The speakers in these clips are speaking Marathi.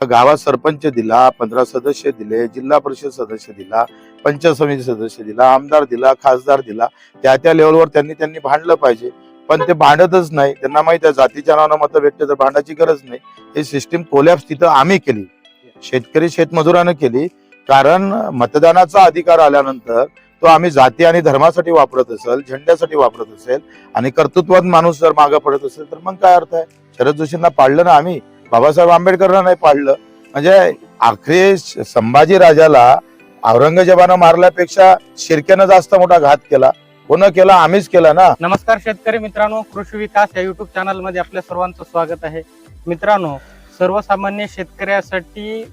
गावात सरपंच दिला पंधरा सदस्य दिले जिल्हा परिषद सदस्य दिला पंचायत समिती सदस्य दिला आमदार दिला खासदार दिला. त्या त्या लेवलवर त्यांनी त्यांनी भांडलं पाहिजे. पण ते भांडतच नाही. त्यांना माहीत आहे जातीच्या नावानं मतं भेटते तर भांडायची गरज नाही. ही सिस्टीम कोलॅप्स तिथं आम्ही केली. शेतकरी शेतमजुरानं केली. कारण मतदानाचा अधिकार आल्यानंतर तो आम्ही जाती आणि धर्मासाठी वापरत असेल झेंड्यासाठी वापरत असेल आणि कर्तृत्वात माणूस जर मागे पडत असेल तर मग काय अर्थ आहे? शरद जोशींना पाळलं ना आम्ही? बाबासाहेब आंबेडकरांना नाही पाडलं. म्हणजे आखरी संभाजी राजाला औरंगजेबानं मारल्यापेक्षा शिरक्यानं जास्त मोठा घात केला. कोण केला? आम्हीच केला ना. नमस्कार शेतकरी मित्रांनो कृषी विकास या युट्यूब चॅनलमध्ये आपल्या सर्वांचं स्वागत आहे. मित्रांनो सर्वसामान्य शेतकऱ्यासाठी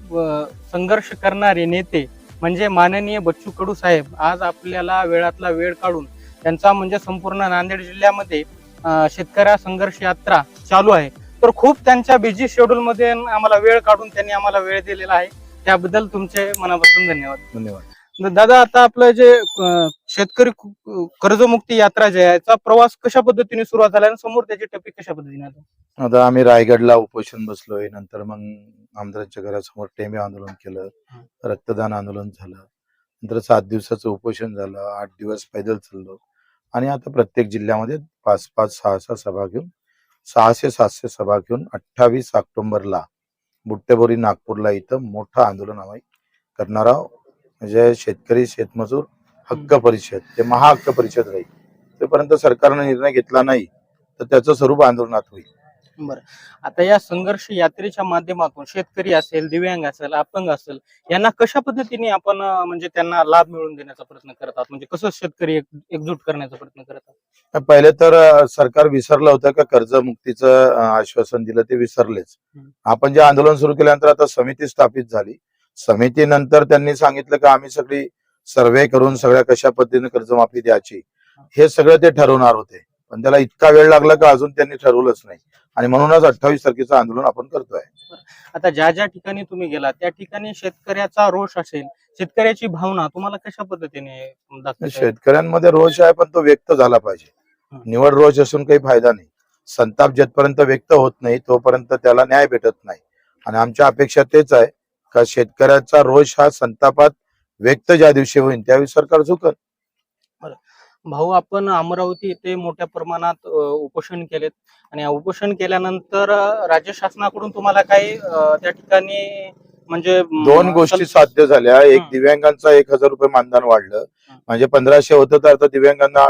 संघर्ष करणारे नेते म्हणजे माननीय बच्चू कडू साहेब आज आपल्याला वेळातला वेळ काढून त्यांचा म्हणजे संपूर्ण नांदेड जिल्ह्यामध्ये शेतकऱ्या संघर्ष यात्रा चालू आहे. तर खूप त्यांच्या बिझी शेड्यूल मध्ये आम्हाला वेळ काढून त्यांनी आम्हाला वेळ दिलेला आहे. त्याबद्दल तुमचे मनापासून धन्यवाद. धन्यवाद. दादा आता आपलं जे शेतकरी कर्जमुक्ती यात्रा जे आहे याचा प्रवास कशा पद्धतीने सुरुवात झाला आणि समोर त्याची टप्पे कशा पद्धतीने आला? आता आम्ही रायगडला उपोषण बसलोय नंतर मग आमदारांच्या घरासमोर टेमे आंदोलन केलं रक्तदान आंदोलन झालं नंतर सात दिवसाचं उपोषण झालं आठ दिवस पैदल चाललो आणि आता प्रत्येक जिल्ह्यामध्ये पाच पाच सहा सहा सभा घेऊन सहाशे सातशे सभा घेऊन अठ्ठावीस ऑक्टोबरला बुट्टेबोरी नागपूरला इथं मोठं आंदोलन आम्ही करणार आहोत. म्हणजे शेतकरी शेतमजूर हक्क परिषद ते महाहक्क परिषद राहील. तोपर्यंत सरकारने निर्णय घेतला नाही तर त्याचं स्वरूप आंदोलनात होईल. बरं आता या संघर्ष यात्रेच्या माध्यमातून शेतकरी असेल दिव्यांग असेल अपंग असेल यांना कशा पद्धतीने आपण म्हणजे त्यांना लाभ मिळवून देण्याचा प्रयत्न करतात? म्हणजे कसं शेतकरी एक- एकजूट करण्याचा प्रयत्न करतात? पहिले तर सरकार विसरलं होतं का कर्जमुक्तीचं आश्वासन दिलं ते विसरलेच. आपण जे आंदोलन सुरू केल्यानंतर आता समिती स्थापित झाली. समितीनंतर त्यांनी सांगितलं का आम्ही सगळी सर्वे करून सगळ्या कशा पद्धतीने कर्जमाफी द्यायची हे सगळं ते ठरवणार होते. पण त्याला इतका वेळ लागला का अजून त्यांनी ठरवलंच नाही. आणि म्हणूनच अठ्ठावीस तारखेचं आंदोलन आपण करतोय. आता ज्या ज्या ठिकाणी तुम्ही गेला त्या ठिकाणी शेतकऱ्याचा रोष असेल शेतकऱ्याची भावना तुम्हाला कशा पद्धतीने? शेतकऱ्यांमध्ये रोष आहे पण तो व्यक्त झाला पाहिजे. निवड रोष असून काही फायदा नाही. संताप जेथपर्यंत व्यक्त होत नाही तोपर्यंत त्याला न्याय भेटत नाही. आणि आमच्या अपेक्षा तेच आहे का शेतकऱ्याचा रोष हा संतापात व्यक्त ज्या दिवशी होईल त्यावेळी सरकार झुकल. भाऊ आपण अमरावती येथे मोठ्या प्रमाणात उपोषण केलेत आणि उपोषण केल्यानंतर राज्य शासनाकडून तुम्हाला काही त्या ठिकाणी म्हणजे दोन गोष्टी साध्य झाल्या एक. दिव्यांगांचा एक हजार रुपये मानधन वाढलं. म्हणजे पंधराशे होतं तर आता दिव्यांगांना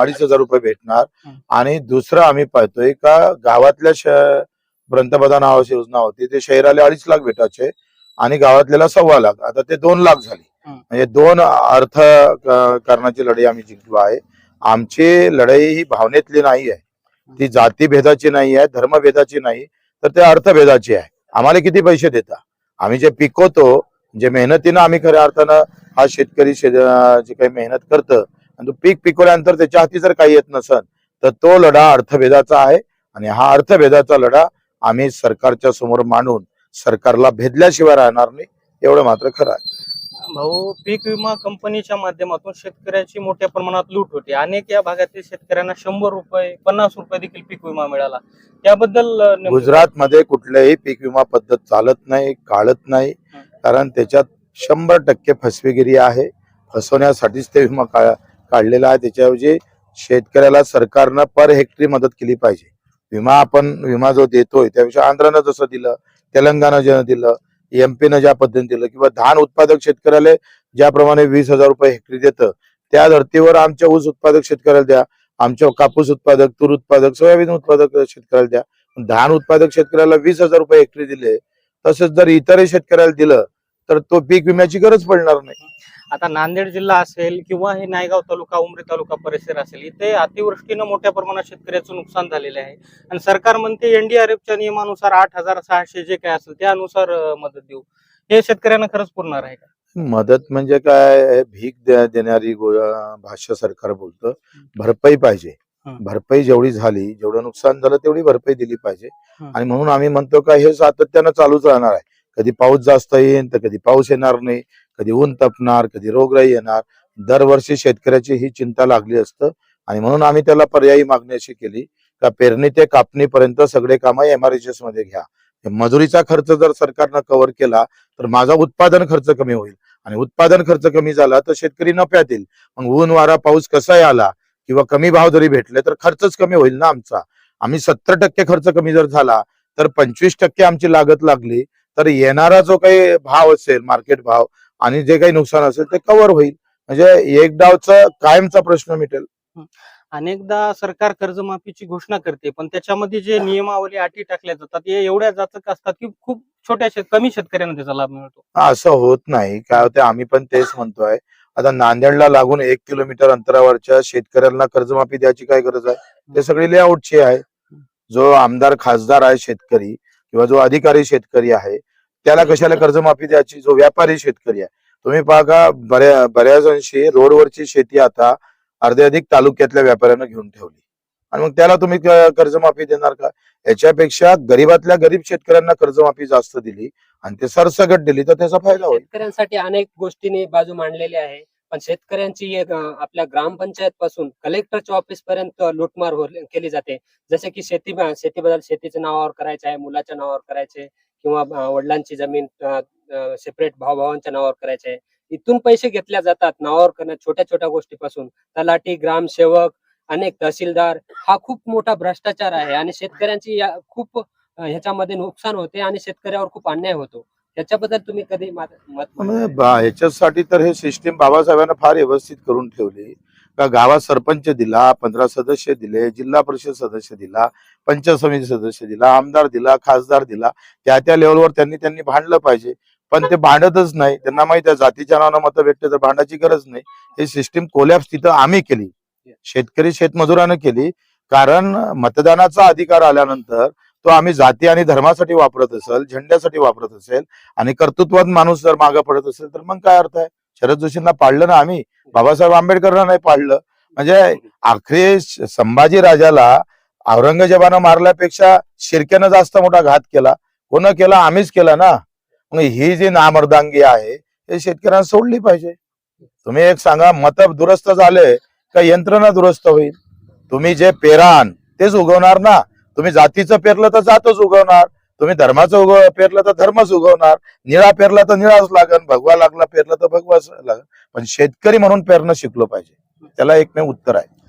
अडीच हजार रुपये भेटणार. आणि दुसरं आम्ही पाहतोय का गावातल्या पंतप्रधान आवास योजना होती ते शहराला अडीच लाख भेटायचे आणि गावातल्याला सव्वा लाख आता ते दोन लाख झाली. म्हणजे दोन अर्थ करण्याची लढाई आम्ही जिंकलो आहे. आमची लढाई ही भावनेतली नाही आहे. ती जातीभेदाची नाही आहे धर्मभेदाची नाही तर ते अर्थभेदाची आहे. आम्हाला किती पैसे देता? आम्ही जे पिकवतो जे मेहनतीनं आम्ही खऱ्या अर्थानं हा शेतकरी शे- जे काही मेहनत करतं आणि तो पीक पिकवल्यानंतर त्याच्या हाती जर काही येत नसन तर तो लढा अर्थभेदाचा आहे. आणि हा अर्थभेदाचा लढा आम्ही सरकारच्या समोर मांडून सरकारला भेदल्याशिवाय राहणार नाही एवढं मात्र खरं आहे. भाऊ पीक विमा कंपनीच्या माध्यमातून शेतकऱ्याची मोठ्या प्रमाणात लूट होते. अनेक या भागातील शेतकऱ्यांना शंभर रुपये पन्नास रुपये देखील पीक विमा मिळाला. त्याबद्दल गुजरात मध्ये कुठल्याही पीक विमा पद्धत चालत नाही काढत नाही. कारण त्याच्यात शंभर टक्के फसवेगिरी आहे. फसवण्यासाठीच ते विमा काढलेला आहे. त्याच्याऐवजी शेतकऱ्याला सरकारनं पर हेक्टरी मदत केली पाहिजे. विमा आपण विमा जो देतोय त्यापेक्षा आंध्रानं जसं दिलं तेलंगणा ज्यानं दिलं एमपीनं ज्या पद्धतीने दिलं किंवा धान उत्पादक शेतकऱ्याला ज्याप्रमाणे वीस हजार रुपये हेक्टरी देतं त्या धर्तीवर आमच्या ऊस उत्पादक शेतकऱ्याला द्या आमच्या कापूस उत्पादक तूर उत्पादक सोयाबीन उत्पादक शेतकऱ्याला द्या. धान उत्पादक शेतकऱ्याला वीस हजार रुपये हेक्टरी दिले तसंच जर इतरही शेतकऱ्याला दिलं तर तो पीक विम्याची गरज पडणार नाही. आता नांदेड जिल्हा असेल किंवा हे नायगाव तालुका उमरी तालुका परिसर असेल इथे अतिवृष्टीनं मोठ्या प्रमाणात शेतकऱ्याचं नुकसान झालेले आहे. आणि सरकार म्हणते एनडीआरएफच्या नियमानुसार आठ हजार सहाशे जे काय असेल त्यानुसार मदत देऊ. हे शेतकऱ्यांना खरंच पुरणार आहे का? मदत म्हणजे काय? भीक द्या- देणारी भाष्य सरकार बोलतं. भरपाई पाहिजे. भरपाई जेवढी झाली जेवढं नुकसान झालं तेवढी भरपाई दिली पाहिजे. आणि म्हणून आम्ही म्हणतो का हे सातत्यानं चालूच राहणार आहे. कधी पाऊस जास्त येईल तर कधी पाऊस येणार नाही कधी ऊन तपणार कधी रोगराई येणार. दरवर्षी शेतकऱ्याची ही चिंता लागली असतं आणि म्हणून आम्ही त्याला पर्यायी मागणी अशी केली का पेरणी ते कापणीपर्यंत सगळे कामं एमआरएचएसमध्ये घ्या. मजुरीचा खर्च जर सरकारनं कव्हर केला तर माझा उत्पादन खर्च कमी होईल. आणि उत्पादन खर्च कमी झाला तर शेतकरी नफ्यात येईल. मग ऊन वारा पाऊस कसाही आला किंवा कमी भाव जरी भेटले तर खर्चच कमी होईल ना आमचा. आम्ही सत्तर टक्के खर्च कमी जर झाला तर पंचवीस टक्के आमची लागत लागली तर येणारा जो काही भाव असेल मार्केट भाव आणि जे काही नुकसान असेल ते कव्हर होईल. म्हणजे एक डावचा कायमचा प्रश्न मिटेल. अनेकदा सरकार कर्जमाफीची घोषणा करते पण त्याच्यामध्ये जे नियमावली अटी टाकल्या जातात हे एवढ्या जाचक असतात की खूप छोट्या शेत कमी शेतकऱ्यांना त्याचा लाभ मिळतो. असं होत नाही. काय होते आम्ही पण तेच म्हणतोय. आता नांदेडला लागून एक किलोमीटर अंतरावरच्या शेतकऱ्यांना कर्जमाफी द्यायची काय गरज आहे? ते सगळे लेआउटची आहे. जो आमदार खासदार आहे शेतकरी किंवा जो अधिकारी शेतकरी आहे त्याला कशाला कर्जमाफी द्यायची? जो व्यापारी शेतकरी आहे. तुम्ही पाहा बऱ्या बऱ्याच अंशी रोडवरची शेती आता अर्धे अधिक तालुक्यातल्या व्यापाऱ्यांना घेऊन ठेवली. आणि मग त्याला तुम्ही कर्जमाफी देणार का? याच्यापेक्षा गरीबातल्या गरीब शेतकऱ्यांना कर्जमाफी जास्त दिली आणि ते सरसगट दिली तर त्याचा फायदा होईल. शेतकऱ्यांसाठी अनेक गोष्टींनी बाजू मांडलेली आहे. पण शेतकऱ्यांची एक, आपल्या ग्रामपंचायत पासून कलेक्टरच्या ऑफिस पर्यंत लुटमार हो- केली जाते. जसे की शेती शेतीबद्दल शेतीच्या नावावर करायचे आहे मुलाच्या नावावर करायचे किंवा वडिलांची जमीन सेपरेट भावभावांच्या नावावर करायचे आहे. इथून पैसे घेतल्या जातात नावावर करण्या छोट्या छोट्या गोष्टीपासून. तलाठी ग्रामसेवक अनेक तहसीलदार हा खूप मोठा भ्रष्टाचार आहे आणि शेतकऱ्यांची या खूप ह्याच्यामध्ये नुकसान होते आणि शेतकऱ्यावर खूप अन्याय होतो. त्याच्याबद्दल तुम्ही कधी ह्याच्यासाठी तर हे सिस्टीम बाबासाहेबांना फार व्यवस्थित करून ठेवली. का गावात सरपंच दिला पंधरा सदस्य दिले जिल्हा परिषद सदस्य दिला पंचायत समिती सदस्य दिला आमदार दिला खासदार दिला. त्या त्या लेवलवर त्यांनी त्यांनी भांडलं पाहिजे. पण ते भांडतच नाही. त्यांना माहिती आहे जातीच्या नावानं मतं भेटते तर भांडायची गरज नाही. ही सिस्टीम कोलॅप्स तिथं आम्ही केली. शेतकरी शेतमजुरानं केली. कारण मतदानाचा अधिकार आल्यानंतर तो आम्ही जाती आणि धर्मासाठी वापरत असेल झेंड्यासाठी वापरत असेल आणि कर्तृत्वात माणूस जर मागे पडत असेल तर मग काय अर्थ आहे? शरद जोशींना पाळलं ना आम्ही? बाबासाहेब आंबेडकरांना नाही पाळलं. म्हणजे आखरी संभाजी राजाला औरंगजेबानं मारल्यापेक्षा शिरक्यानं जास्त मोठा घात केला. कोण केला? आम्हीच केला ना? मग ही जी नामर्दांगी आहे हे शेतकऱ्यांना सोडली पाहिजे. तुम्ही एक सांगा मत दुरुस्त झाले का यंत्रणा दुरुस्त होईल? तुम्ही जे पेरान तेच उगवणार ना? तुम्ही जातीचं पेरलं तर जातच उगवणार तुम्ही धर्माचं उगव पेरलं तर धर्मच उगवणार निळा पेरला तर निळाच लागन भगवा लागला पेरलं तर भगवाच लागन. पण शेतकरी म्हणून पेरणं शिकलो पाहिजे. त्याला एकमेव उत्तर आहे.